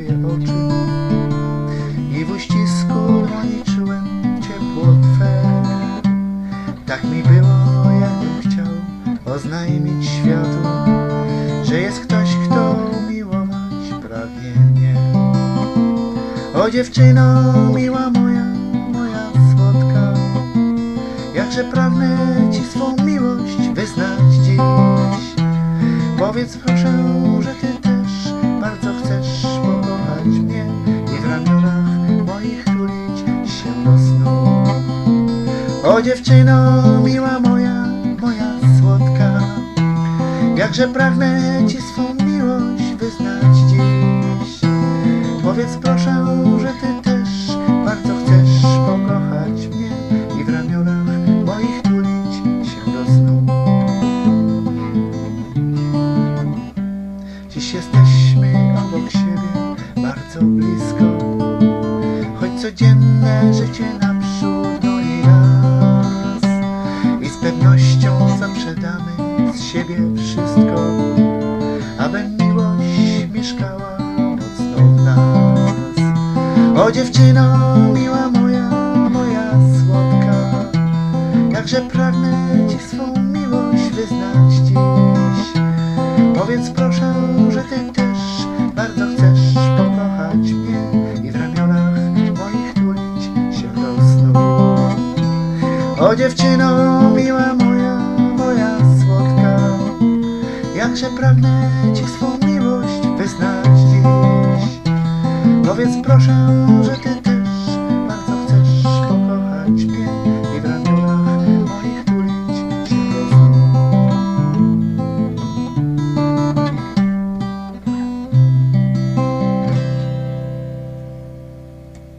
twoje oczy i w uścisku liczyłem ciepło twe. Tak mi było, jakbym chciał oznajmić światu, że jest ktoś, kto miłować pragnie mnie. O dziewczyno miła moja, moja słodka, jakże pragnę ci swą miłość wyznać dziś. Powiedz proszę O dziewczyno miła moja, moja słodka, jakże pragnę ci swą miłość wyznać dziś. Powiedz proszę, że ty też bardzo chcesz pokochać mnie i w ramionach moich tulić się do snu. Dziś jesteśmy obok siebie bardzo blisko, choć codzienne życie naprzód z siebie wszystko, aby miłość mieszkała mocno w nas. O dziewczyno miła moja, moja słodka, jakże pragnę ci swą miłość wyznać dziś. Powiedz proszę, że ty też bardzo chcesz pokochać mnie i w ramionach moich tulić się do snu. O dziewczyno miła moja, jakże pragnę ci swą miłość wyznać dziś. Powiedz proszę, że ty